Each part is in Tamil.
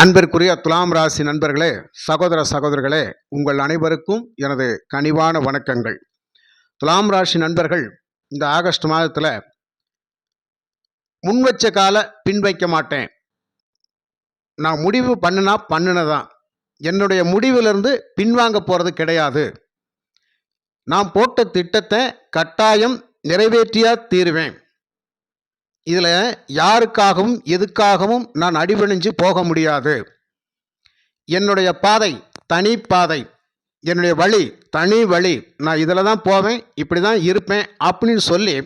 அன்பிற்குரிய துலாம் ராசி நண்பர்களே சகோதர சகோதரர்களே உங்கள் அனைவருக்கும் எனது கனிவான வணக்கங்கள். துலாம் ராசி நண்பர்கள் இந்த ஆகஸ்ட் மாதத்தில் முன் வச்ச கால பின் வைக்க மாட்டேன். நான் முடிவு பண்ணுனா பண்ணுனதான் என்னுடைய முடிவிலிருந்து பின்வாங்க போகிறது கிடையாது. நான் போட்ட திட்டத்தை கட்டாயம் நிறைவேற்றியா தீருவேன். இதில் யாருக்காகவும் எதுக்காகவும் நான் அடிபணிஞ்சு போக முடியாது. என்னுடைய பாதை தனி பாதை என்னுடைய வழி தனி வழி நான் இதில் தான் போவேன் இப்படி தான் இருப்பேன் அப்படின்னு சொல்லி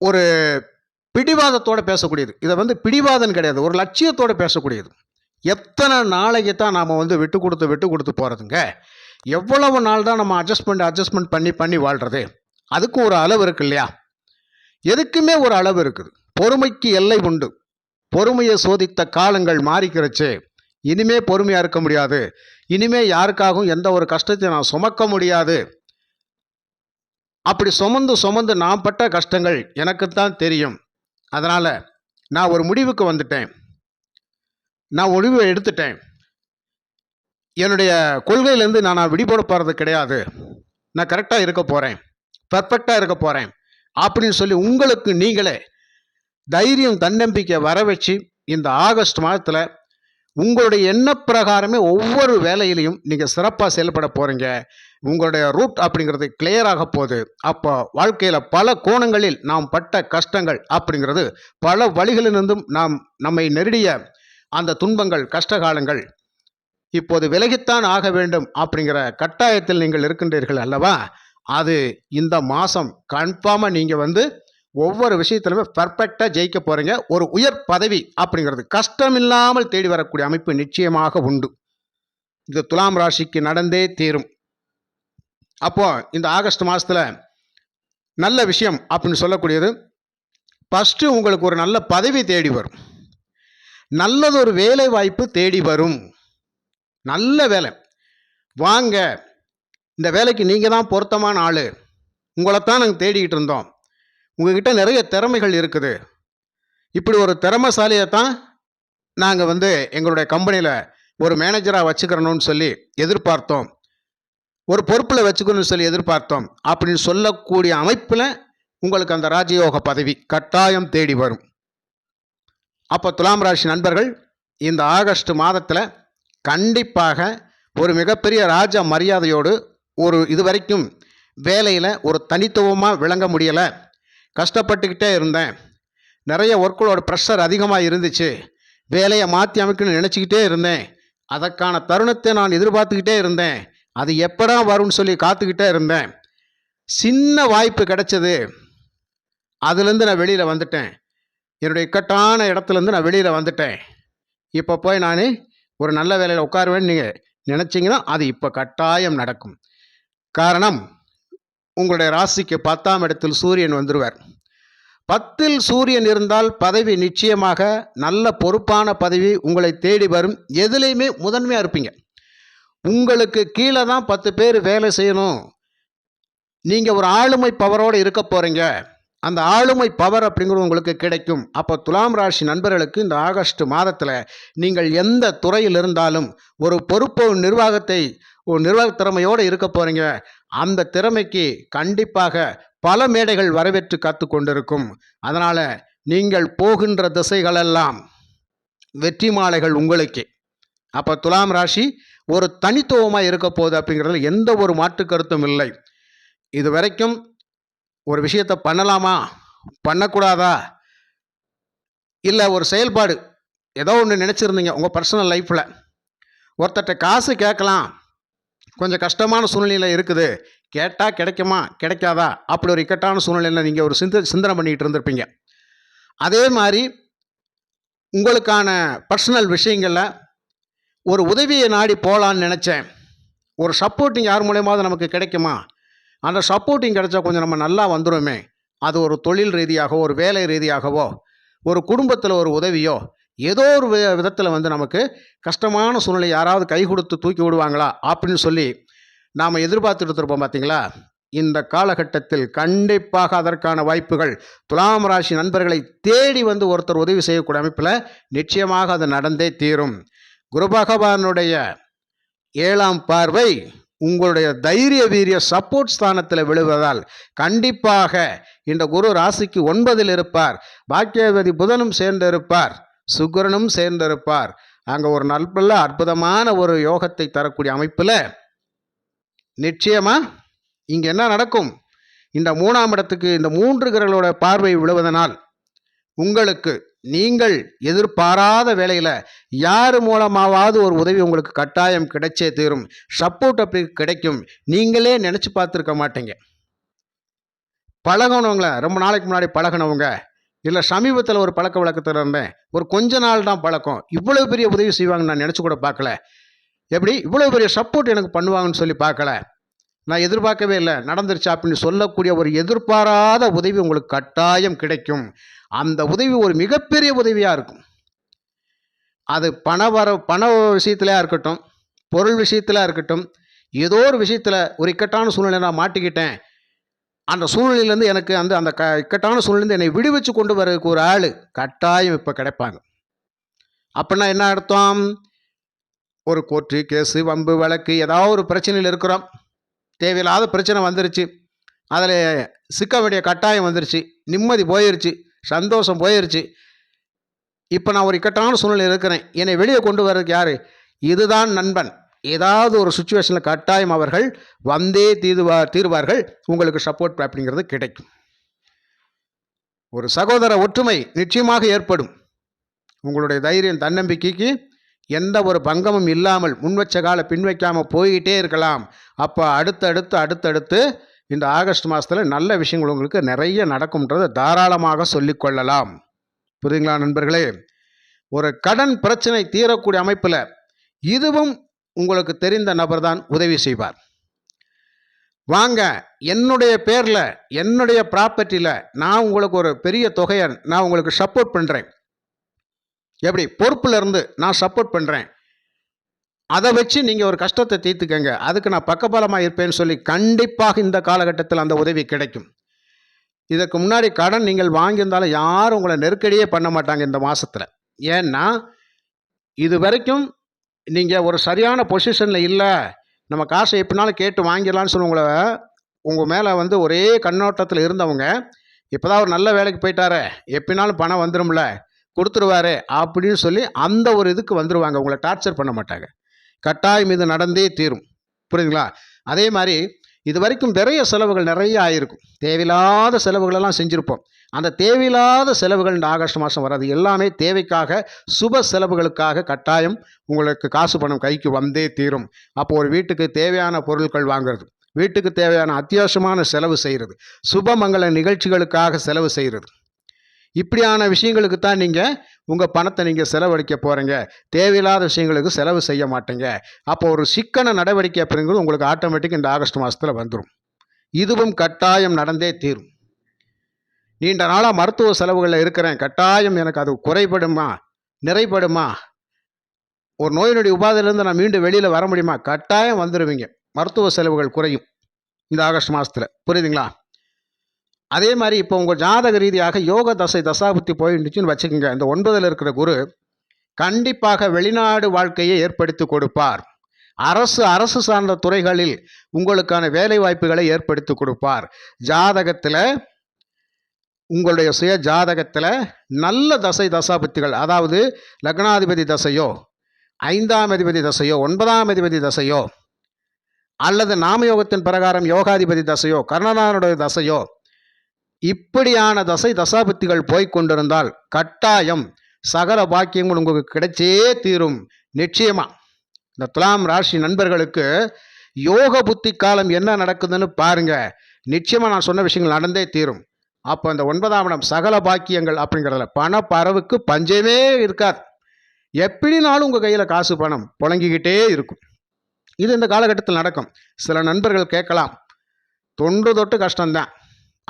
ஒரு பிடிவாதத்தோடு பேசக்கூடியது. இதை வந்து பிடிவாதம் கிடையாது ஒரு லட்சியத்தோடு பேசக்கூடியது. எத்தனை நாளைக்கு தான் நாம் வந்து விட்டு கொடுத்து விட்டு கொடுத்து போகிறதுங்க எவ்வளவு நாள் தான் நம்ம அட்ஜஸ்ட்மெண்ட் அட்ஜஸ்ட்மெண்ட் பண்ணி பண்ணி வாழ்கிறது அதுக்கும் ஒரு அளவு இருக்கு இல்லையா? எதுக்குமே ஒரு அளவு இருக்குது. பொறுமைக்கு எல்லை உண்டு. பொறுமையை சோதித்த காலங்கள் மாறிக்கிறச்சே இனிமே பொறுமையாக இருக்க முடியாது. இனிமே யாருக்காகவும் எந்த ஒரு கஷ்டத்தையும் நான் சுமக்க முடியாது. அப்படி சுமந்து சுமந்து நான் பட்ட கஷ்டங்கள் எனக்குத்தான் தெரியும். அதனால் நான் ஒரு முடிவுக்கு வந்துட்டேன். நான் முடிவை எடுத்துட்டேன். என்னுடைய கொள்கையிலேருந்து நான் நான் விடுபட போகிறது கிடையாது. நான் கரெக்டாக இருக்க போகிறேன் பர்ஃபெக்டாக இருக்க போகிறேன் அப்படின்னு சொல்லி உங்களுக்கு நீங்களே தைரியம் தன்னம்பிக்கை வர வச்சு இந்த ஆகஸ்ட் மாதத்தில் உங்களுடைய எண்ண பிரகாரமே ஒவ்வொரு வேலையிலையும் நீங்கள் சிறப்பாக செயல்பட போகிறீங்க உங்களுடைய ரூட் அப்படிங்கிறது clear ஆக போகுது. அப்போ வாழ்க்கையில் பல கோணங்களில் நாம் பட்ட கஷ்டங்கள் அப்படிங்கிறது பல வழிகளிலிருந்தும் நாம் நம்மை நெருடிய அந்த துன்பங்கள் கஷ்டகாலங்கள் இப்போது விலகித்தான் ஆக வேண்டும் அப்படிங்கிற கட்டாயத்தில் நீங்கள் இருக்கின்றீர்கள் அல்லவா? அது இந்த மாதம் கன்ஃபார்மாக நீங்கள் வந்து ஒவ்வொரு விஷயத்திலுமே பர்ஃபெக்டாக ஜெயிக்க போகிறீங்க ஒரு உயர் பதவி அப்படிங்கிறது கஷ்டமில்லாமல் தேடி வரக்கூடிய அமைப்பு நிச்சயமாக உண்டு. இது துலாம் ராசிக்கு நடந்தே தீரும். அப்போ இந்த ஆகஸ்ட் மாதத்தில் நல்ல விஷயம் அப்படின்னு சொல்லக்கூடியது ஃபஸ்ட்டு உங்களுக்கு ஒரு நல்ல பதவி தேடி வரும். நல்லதொரு வேலை வாய்ப்பு தேடி வரும். நல்ல வேலை. வாங்க இந்த வேலைக்கு நீங்கள் தான் பொருத்தமான ஆள். உங்களைத்தான் நாங்கள் தேடிக்கிட்டு இருந்தோம். உங்ககிட்ட நிறைய திறமைகள் இருக்குது. இப்படி ஒரு திறமைசாலியை தான் நாங்கள் வந்து எங்களுடைய கம்பெனியில் ஒரு மேனேஜராக வச்சுக்கிறணும்னு சொல்லி எதிர்பார்த்தோம். ஒரு பொறுப்பில் வச்சுக்கணும்னு சொல்லி எதிர்பார்த்தோம். அப்படின்னு சொல்லக்கூடிய அமைப்பில் உங்களுக்கு அந்த ராஜயோக பதவி கட்டாயம் தேடி வரும். அப்போ துலாம் ராசி நண்பர்கள் இந்த ஆகஸ்ட் மாதத்தில் கண்டிப்பாக ஒரு மிகப்பெரிய ராஜ மரியாதையோடு ஒரு இது வரைக்கும் வேலையில் ஒரு தனித்துவமாக விளங்க முடியலை. கஷ்டப்பட்டுக்கிட்டே இருந்தேன். நிறைய ஒர்க்கோட ப்ரெஷர் அதிகமாக இருந்துச்சு. வேலையை மாற்றி அமைக்கணும்னு நினச்சிக்கிட்டே இருந்தேன். அதற்கான தருணத்தை நான் எதிர்பார்த்துக்கிட்டே இருந்தேன். அது எப்படா வரும்னு சொல்லி காத்துக்கிட்டே இருந்தேன். சின்ன வாய்ப்பு கிடைச்சது. அதுலேருந்து நான் வெளியில் வந்துட்டேன். என்னுடைய இக்கட்டான இடத்துலேருந்து நான் வெளியில் வந்துட்டேன். இப்போ போய் நான் ஒரு நல்ல வேலையில் உட்காருவேன்னு நீங்கள் நினச்சிங்கன்னா அது இப்போ கட்டாயம் நடக்கும். காரணம் உங்களுடைய ராசிக்கு பத்தாம் இடத்தில் சூரியன் வந்துடுவார் பத்தில் சூரியன் இருந்தால் பதவி நிச்சயமாக நல்ல பொறுப்பான பதவி உங்களை தேடி வரும். எதுலேயுமே முதன்மையாக இருப்பீங்க. உங்களுக்கு கீழே தான் பத்து பேர் வேலை செய்யணும். நீங்கள் ஒரு ஆளுமை பவரோடு இருக்க போகிறீங்க அந்த ஆளுமை பவர் அப்படிங்கிறது உங்களுக்கு கிடைக்கும். அப்போ துலாம் ராசி நண்பர்களுக்கு இந்த ஆகஸ்ட் மாதத்தில் நீங்கள் எந்த துறையில் இருந்தாலும் ஒரு பொறுப்பு நிர்வாகத்தை ஒரு நிர்வாக திறமையோடு இருக்க போகிறீங்க அந்த திறமைக்கு கண்டிப்பாக பல மேடைகள் வரவேற்று காத்து கொண்டிருக்கும். அதனால் நீங்கள் போகின்ற திசைகளெல்லாம் வெற்றி மாலைகள் உங்களுக்கே. அப்போ துலாம் ராசி ஒரு தனித்துவமாக இருக்க போகுது அப்படிங்கிறதுல எந்த ஒரு மாற்று கருத்தும் இல்லை. இது வரைக்கும் ஒரு விஷயத்தை பண்ணலாமா? பண்ணக்கூடாதா? இல்லை ஒரு செயல்பாடு. ஏதோ ஒன்று நினச்சிருந்தீங்க உங்கள் பர்சனல் லைஃப்பில் ஒருத்தர்கிட்ட காசு கேட்கலாம். கொஞ்சம் கஷ்டமான சூழ்நிலையில் இருக்குது. கேட்டால் கிடைக்குமா? கிடைக்காதா? அப்படி ஒரு இக்கட்டான சூழ்நிலையில் நீங்கள் ஒரு சிந்த சிந்தனை பண்ணிக்கிட்டு இருந்திருப்பீங்க. அதே மாதிரி உங்களுக்கான பர்சனல் விஷயங்களில் ஒரு உதவியை நாடி போகலான்னு நினச்சேன். ஒரு சப்போர்ட்டிங் யார் மூலியமாவது நமக்கு கிடைக்குமா? அந்த சப்போர்ட்டிங் கிடைச்சா கொஞ்சம் நம்ம நல்லா வந்துடுமே அது ஒரு தொழில் ரீதியாகவோ ஒரு வேலை ரீதியாகவோ ஒரு குடும்பத்தில் ஒரு உதவியோ ஏதோ ஒரு விதத்தில் வந்து நமக்கு கஷ்டமான சூழ்நிலை யாராவது கை கொடுத்து தூக்கி விடுவாங்களா அப்படின்னு சொல்லி நாம் எதிர்பார்த்துட்டு இருப்போம் பார்த்தீங்களா இந்த காலகட்டத்தில் கண்டிப்பாக அதற்கான வாய்ப்புகள். துலாம் ராசி நண்பர்களை தேடி வந்து ஒருத்தர் உதவி செய்யக்கூடிய அமைப்பில் நிச்சயமாக அது நடந்தே தீரும். குரு பகவானுடைய ஏழாம் பார்வை உங்களுடைய தைரிய வீரிய சப்போர்ட் ஸ்தானத்தில் விழுவதால் கண்டிப்பாக இந்த குரு ராசிக்கு ஒன்பதில் இருப்பார். பாக்கியவதி புதனும் சேர்ந்திருப்பார். சுக்கரனும் சேர்ந்திருப்பார். அங்கே ஒரு நல்ல அற்புதமான ஒரு யோகத்தை தரக்கூடிய அமைப்பில் நிச்சயமா இங்கே என்ன நடக்கும்? இந்த மூணாம் இடத்துக்கு இந்த மூன்று கிரகளோட பார்வை விழுவதனால் உங்களுக்கு நீங்கள் எதிர்பாராத வேலையில் யார் மூலமாவது ஒரு உதவி உங்களுக்கு கட்டாயம் கிடைச்சே தீரும். சப்போர்ட் அப்படி கிடைக்கும். நீங்களே நினச்சி பார்த்துருக்க மாட்டீங்க. பழகினவங்கள ரொம்ப நாளைக்கு முன்னாடி பழகினவங்க இல்லை சமீபத்தில் ஒரு பழக்க வழக்கத்தில் இருந்தேன். ஒரு கொஞ்ச நாள் தான் பழக்கம். இவ்வளோ பெரிய உதவி செய்வாங்கன்னு நான் நினச்சி கூட பார்க்கல. எப்படி? இவ்வளோ பெரிய சப்போர்ட் எனக்கு பண்ணுவாங்கன்னு சொல்லி பார்க்கல. நான் எதிர்பார்க்கவே இல்லை. நடந்துருச்சு அப்படின்னு சொல்லக்கூடிய ஒரு எதிர்பாராத உதவி உங்களுக்கு கட்டாயம் கிடைக்கும். அந்த உதவி ஒரு மிகப்பெரிய உதவியாக இருக்கும். அது பண வர பண விஷயத்துலையாக இருக்கட்டும் பொருள் விஷயத்தில் இருக்கட்டும் ஏதோ ஒரு விஷயத்தில் ஒரு இக்கட்டான சூழ்நிலை நான் மாட்டிக்கிட்டேன். அந்த சூழ்நிலையிலேருந்து எனக்கு அந்த அந்த க இக்கட்டான சூழ்நிலேருந்து என்னை விடுவிச்சு கொண்டு வரதுக்கு ஒரு ஆள் கட்டாயம் இப்போ கிடைப்பாங்க. அப்படின்னா என்ன அர்த்தம்? ஒரு கோர்ட்டு கேஸு வம்பு வழக்கு ஏதாவது ஒரு பிரச்சனையில் இருக்கிறோம். தேவையில்லாத பிரச்சனை வந்துருச்சு. அதில் சிக்க வேண்டிய கட்டாயம் வந்துருச்சு. நிம்மதி போயிருச்சு. சந்தோஷம் போயிருச்சு. இப்போ நான் ஒரு இக்கட்டான சூழ்நிலை இருக்கிறேன். என்னை வெளியே கொண்டு வர்றதுக்கு யார்? இதுதான் நண்பன். ஏதாவது ஒரு சுச்சுவேஷனில் கட்டாயம் அவர்கள் வந்தே தீதுவா தீர்வார்கள். உங்களுக்கு சப்போர்ட் அப்படிங்கிறது கிடைக்கும். ஒரு சகோதர ஒற்றுமை நிச்சயமாக ஏற்படும். உங்களுடைய தைரியம் தன்னம்பிக்கைக்கு எந்த ஒரு பங்கமும் இல்லாமல் முன்வச்ச கால பின்வைக்காமல் போய்கிட்டே இருக்கலாம். அப்போ அடுத்தடுத்து அடுத்தடுத்து இந்த ஆகஸ்ட் மாதத்தில் நல்ல விஷயங்கள் உங்களுக்கு நிறைய நடக்கும்ன்றதை தாராளமாக சொல்லிக்கொள்ளலாம் புரியுங்களா நண்பர்களே? ஒரு கடன் பிரச்சனை தீரக்கூடிய அமைப்பில் இதுவும் உங்களுக்கு தெரிந்த நபர் தான் உதவி செய்வார். வாங்க என்னுடைய பேரில் என்னுடைய ப்ராப்பர்ட்டியில் நான் உங்களுக்கு ஒரு பெரிய தொகையை நான் உங்களுக்கு சப்போர்ட் பண்ணுறேன் எப்படி? பொறுப்பில் இருந்து நான் சப்போர்ட் பண்ணுறேன் அதை வச்சு நீங்கள் ஒரு கஷ்டத்தை தீர்த்துக்கங்க. அதுக்கு நான் பக்கபலமாக இருப்பேன்னு சொல்லி கண்டிப்பாக இந்த காலகட்டத்தில் அந்த உதவி கிடைக்கும். இதற்கு முன்னாடி கடன் நீங்கள் வாங்கியிருந்தாலும் யாரும் உங்களை நெருக்கடியே பண்ண மாட்டாங்க இந்த மாதத்தில் ஏன்னா இது வரைக்கும் நீங்கள் ஒரு சரியான பொசிஷனில் இல்லை. நம்ம காசை எப்படினாலும் கேட்டு வாங்கிடலான்னு சொல்லி உங்களை உங்கள் மேலே வந்து ஒரே கண்ணோட்டத்தில் இருந்தவங்க இப்போ தான் ஒரு நல்ல வேலைக்கு போயிட்டாரே எப்படினாலும் பணம் வந்துடும்ல கொடுத்துருவாரு அப்படின்னு சொல்லி அந்த ஒரு இதுக்கு வந்துடுவாங்க உங்களை டார்ச்சர் பண்ண மாட்டாங்க. கட்டாயம் இது நடந்தே தீரும். புரியுதுங்களா? அதே மாதிரி இது வரைக்கும் நிறைய செலவுகள் நிறைய ஆயிருக்கும். தேவையில்லாத செலவுகளெல்லாம் செஞ்சுருப்போம். அந்த தேவையில்லாத செலவுகள் இந்த ஆகஸ்ட் மாதம் வராது. எல்லாமே தேவைக்காக சுப செலவுகளுக்காக கட்டாயம் உங்களுக்கு காசு பணம் கைக்கு வந்தே தீரும். அப்போ ஒரு வீட்டுக்கு தேவையான பொருட்கள் வாங்குறது வீட்டுக்கு தேவையான அத்தியாவசியமான செலவு செய்கிறது சுபமங்கல நிகழ்ச்சிகளுக்காக செலவு செய்கிறது இப்படியான விஷயங்களுக்கு தான் நீங்கள் உங்கள் பணத்தை நீங்கள் செலவழிக்க போகிறீங்க தேவையில்லாத விஷயங்களுக்கு செலவு செய்ய மாட்டீங்க. அப்போ ஒரு சிக்கன நடவடிக்கை அப்படிங்கிறது உங்களுக்கு ஆட்டோமேட்டிக் இந்த ஆகஸ்ட் மாதத்தில் வந்துடும் இதுவும் கட்டாயம் நடந்தே தீரும். நீண்ட நாளாக மருத்துவ செலவுகளில் இருக்கிறேன். கட்டாயம் எனக்கு அது குறைபடுமா? நிறைபடுமா? ஒரு நோய் நொடி உபாதையிலேருந்து நான் மீண்டும் வெளியில் வர முடியுமா? கட்டாயம் வந்துடுவீங்க மருத்துவ செலவுகள் குறையும். இந்த ஆகஸ்ட் மாதத்தில் புரியுதுங்களா? அதே மாதிரி இப்போ உங்கள் ஜாதக ரீதியாக யோக தசை தசாபுத்தி போயிருந்துச்சுன்னு வச்சுக்கோங்க. இந்த ஒன்பதில் இருக்கிற குரு கண்டிப்பாக வெளிநாடு வாழ்க்கையை ஏற்படுத்தி கொடுப்பார். அரசு அரசு சார்ந்த துறைகளில் உங்களுக்கான வேலை வாய்ப்புகளை ஏற்படுத்தி கொடுப்பார். ஜாதகத்தில் உங்களுடைய சுய ஜாதகத்தில் நல்ல தசை தசாபுத்திகள் அதாவது லக்னாதிபதி தசையோ ஐந்தாம் அதிபதி தசையோ ஒன்பதாம் அதிபதி தசையோ அல்லது நாமயோகத்தின் பிரகாரம் யோகாதிபதி தசையோ கர்ணனானுடைய தசையோ இப்படியான தசை தசாபத்திகள் போய்க் கொண்டிருந்தால் கட்டாயம் சகல பாக்கியங்கள் உங்களுக்கு கிடைச்சே தீரும். நிச்சயமா. இந்த துலாம் ராசி நண்பர்களுக்கு யோக புத்தி காலம் என்ன நடக்குதுன்னு பாருங்க. நிச்சயமா நான் சொன்ன விஷயங்கள் நடந்தே தீரும். அப்போ இந்த ஒன்பதாம் இடம் சகல பாக்கியங்கள் அப்படிங்கிறதுல பண பறவுக்கு பஞ்சமே இருக்காது. எப்படினாலும் உங்கள் கையில் காசு பணம் புழங்கிக்கிட்டே இருக்கும். இது இந்த காலகட்டத்தில் நடக்கும். சில நண்பர்கள் கேட்கலாம். தொன்று தொட்டு கஷ்டம்தான்.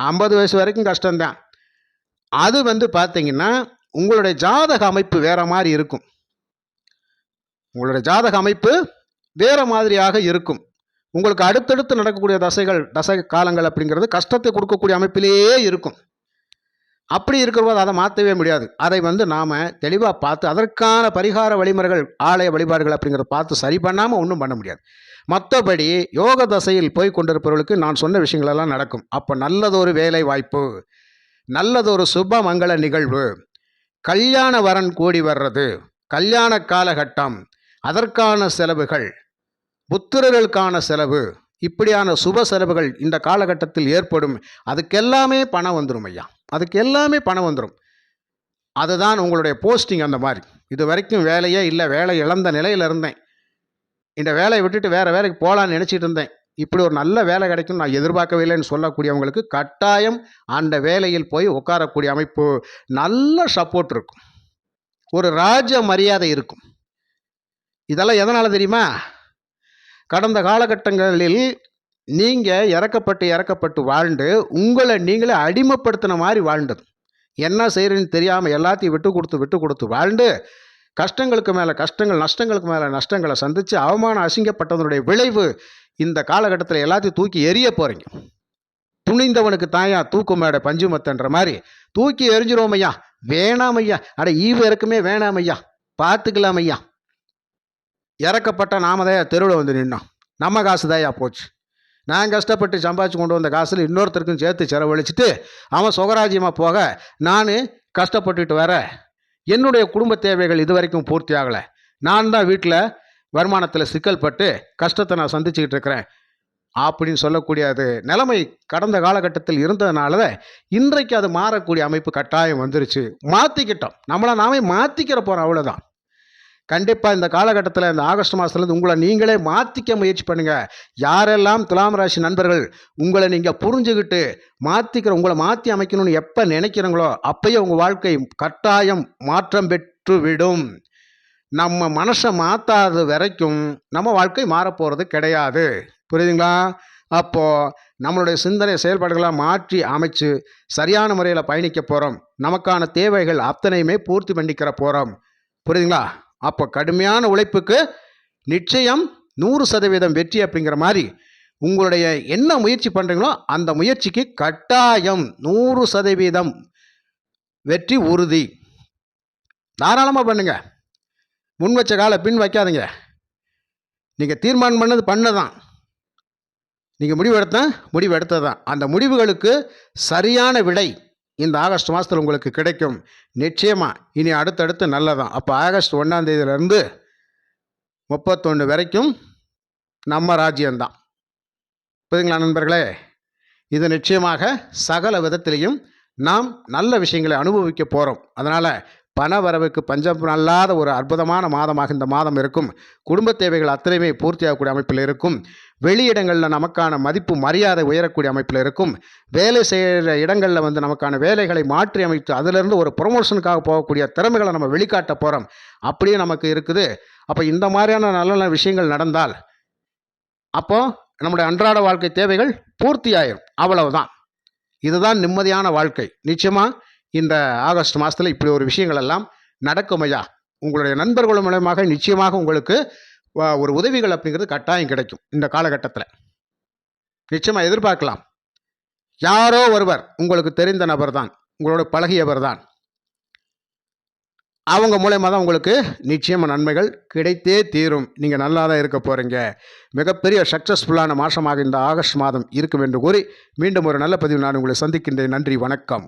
ஐம்பது வயசு வரைக்கும் கஷ்டம்தான். அது வந்து பார்த்தீங்கன்னா உங்களுடைய ஜாதக அமைப்பு வேறு மாதிரி இருக்கும். உங்களுடைய ஜாதக அமைப்பு வேறு மாதிரியாக இருக்கும். உங்களுக்கு அடுத்தடுத்து நடக்கக்கூடிய தசைகள் தசை காலங்கள் அப்படிங்கிறது கஷ்டத்தை கொடுக்கக்கூடிய அமைப்பிலேயே இருக்கும். அப்படி இருக்கிறபோது அதை மாற்றவே முடியாது. அதை வந்து நாம் தெளிவாக பார்த்து அதற்கான பரிகார வழிமுறைகள் ஆலய வழிபாடுகள் அப்படிங்கிறத பார்த்து சரி பண்ணாமல் ஒன்றும் பண்ண முடியாது. மற்றபடி யோக தசையில் போய் கொண்டிருப்பவர்களுக்கு நான் சொன்ன விஷயங்களெல்லாம் நடக்கும். அப்போ நல்லதொரு வேலை வாய்ப்பு நல்லதொரு சுப மங்கள நிகழ்வு கல்யாண வரன் கூடி வர்றது கல்யாண காலகட்டம் அதற்கான செலவுகள் புத்திரர்களுக்கான செலவு இப்படியான சுப செலவுகள் இந்த காலகட்டத்தில் ஏற்படும். அதுக்கெல்லாமே பணம் வந்துடும் ஐயா. அதுக்கு எல்லாமே பணம் வந்துடும் அதுதான் உங்களுடைய போஸ்டிங் அந்த மாதிரி. இது வரைக்கும் வேலையே இல்லை. வேலை இழந்த நிலையில் இருந்தேன். இந்த வேலையை விட்டுட்டு வேறு வேலைக்கு போகலான்னு நினச்சிட்டு இருந்தேன். இப்படி ஒரு நல்ல வேலை கிடைக்கும். நான் எதிர்பார்க்கவே இல்லைன்னு சொல்லக்கூடியவங்களுக்கு கட்டாயம் அந்த வேலையில் போய் உட்காரக்கூடிய அமைப்பு நல்ல சப்போர்ட் இருக்கும். ஒரு ராஜ மரியாதை இருக்கும். இதெல்லாம் எதனால் தெரியுமா? கடந்த காலகட்டங்களில் நீங்கள் இறக்கப்பட்டு இறக்கப்பட்டு வாழ்ந்து உங்களை நீங்களே அடிமைப்படுத்தின மாதிரி வாழ்ந்தது. என்ன செய்கிறேன்னு தெரியாமல் எல்லாத்தையும் விட்டு கொடுத்து விட்டு கொடுத்து வாழ்ந்து கஷ்டங்களுக்கு மேலே கஷ்டங்கள் நஷ்டங்களுக்கு மேலே நஷ்டங்களை சந்தித்து அவமானம் அசிங்கப்பட்டதனுடைய விளைவு இந்த காலகட்டத்தில் எல்லாத்தையும் தூக்கி எரிய போகிறீங்க துணிந்தவனுக்கு தாயா தூக்குமேட பஞ்சுமத்தன்ற மாதிரி தூக்கி எரிஞ்சிரும் ஐயா. வேணாம் ஐயா. அட ஈவு இறக்குமே வேணாம் ஐயா. பார்த்துக்கலாம் ஐயா. இறக்கப்பட்ட நாம தான் தெருவில் வந்து நின்னோம். நம்ம காசு தாயா போச்சு. நான் கஷ்டப்பட்டு சம்பாதிச்சு கொண்டு வந்த காசில் இன்னொருத்தருக்கும் சேர்த்து செலவழிச்சிட்டு அவன் சுகராஜ்யமாக போக நான் கஷ்டப்பட்டுட்டு வர என்னுடைய குடும்ப தேவைகள் இது வரைக்கும் பூர்த்தி ஆகலை. நான் தான் வீட்டில் வருமானத்தில் சிக்கல் பட்டு கஷ்டத்தை நான் சந்திச்சுக்கிட்டு இருக்கிறேன். அப்படின்னு சொல்லக்கூடிய அது நிலைமை கடந்த காலகட்டத்தில் இருந்ததுனால இன்றைக்கு அது மாறக்கூடிய அமைப்பு கட்டாயம் வந்துருச்சு. மாற்றிக்கிட்டோம் நம்மளை நாமே மாற்றிக்கிற போகிறோம் அவ்வளோதான் கண்டிப்பாக இந்த காலகட்டத்தில் இந்த ஆகஸ்ட் மாதத்துலேருந்து உங்களை நீங்களே மாற்றிக்க முயற்சி பண்ணுங்கள் யாரெல்லாம் துலாம் ராசி நண்பர்கள் உங்களை நீங்கள் புரிஞ்சுக்கிட்டு மாற்றிக்கிற உங்களை மாற்றி அமைக்கணும்னு எப்போ நினைக்கிறீங்களோ அப்பயே உங்கள் வாழ்க்கை கட்டாயம் மாற்றம் பெற்று விடும். நம்ம மனசை மாற்றாத வரைக்கும் நம்ம வாழ்க்கை மாறப்போகிறது கிடையாது. புரியுதுங்களா? அப்போது நம்மளுடைய சிந்தனை செயல்பாடுகளை மாற்றி அமைச்சு சரியான முறையில் பயணிக்க போகிறோம் நமக்கான தேவைகள் அத்தனையுமே பூர்த்தி பண்ணிக்கிற போகிறோம் புரியுதுங்களா? அப்போ கடுமையான உழைப்புக்கு நிச்சயம் நூறு சதவீதம் வெற்றி அப்படிங்கிற மாதிரி உங்களுடைய என்ன முயற்சி பண்ணுறீங்களோ அந்த முயற்சிக்கு கட்டாயம் நூறு சதவீதம் வெற்றி உறுதி. தாராளமாக பண்ணுங்க. முன் வச்ச காலை பின் வைக்காதீங்க. நீங்கள் தீர்மானம் பண்ணது பண்ணதான். நீங்கள் முடிவெடுத்த முடிவு எடுத்தது தான் அந்த முடிவுகளுக்கு சரியான விடை இந்த ஆகஸ்ட் மாதத்தில் உங்களுக்கு கிடைக்கும். நிச்சயமாக இனி அடுத்தடுத்து நல்லதான். அப்போ ஆகஸ்ட் ஒன்றாம் தேதியிலேருந்து முப்பத்தொன்று வரைக்கும் நம்ம ராஜ்யம்தான். புரியுதுங்களா நண்பர்களே? இது நிச்சயமாக சகல விதத்திலையும் நாம் நல்ல விஷயங்களை அனுபவிக்க போகிறோம் அதனால் பண வரவுக்கு பஞ்சம் அல்லாத ஒரு அற்புதமான மாதமாக இந்த மாதம் இருக்கும். குடும்ப தேவைகள் அத்தனையுமே பூர்த்தியாகக்கூடிய அமைப்பில் இருக்கும். வெளியிடங்களில் நமக்கான மதிப்பு மரியாதை உயரக்கூடிய அமைப்பில் இருக்கும். வேலை செய்கிற இடங்களில் வந்து நமக்கான வேலைகளை மாற்றி அமைத்து அதிலிருந்து ஒரு ப்ரொமோஷனுக்காக போகக்கூடிய திறமைகளை நம்ம வெளிக்காட்ட போகிறோம் அப்படியே நமக்கு இருக்குது. அப்போ இந்த மாதிரியான நல்ல நல்ல விஷயங்கள் நடந்தால் அப்போது நம்முடைய அன்றாட வாழ்க்கை தேவைகள் பூர்த்தியாயிரும். அவ்வளவுதான். இதுதான் நிம்மதியான வாழ்க்கை. நிச்சயமாக இந்த ஆகஸ்ட் மாதத்தில் இப்படி ஒரு விஷயங்கள் எல்லாம் நடக்கும் ஐயா. உங்களுடைய நண்பர்கள் மூலமாக நிச்சயமாக உங்களுக்கு ஒரு உதவிகள் அப்படிங்கிறது கட்டாயம் கிடைக்கும் இந்த காலகட்டத்தில். நிச்சயமாக எதிர்பார்க்கலாம். யாரோ ஒருவர் உங்களுக்கு தெரிந்த நபர் தான் உங்களோட பழகியவர் தான் அவங்க மூலயமா தான் உங்களுக்கு நிச்சயமாக நன்மைகள் கிடைத்தே தீரும். நீங்கள் நல்லா தான் இருக்க போகிறீங்க மிகப்பெரிய சக்ஸஸ்ஃபுல்லான மாதமாக இந்த ஆகஸ்ட் மாதம் இருக்கும் என்று கூறி மீண்டும் ஒரு நல்ல பதிவு நான் உங்களை சந்திக்கின்றேன். நன்றி வணக்கம்.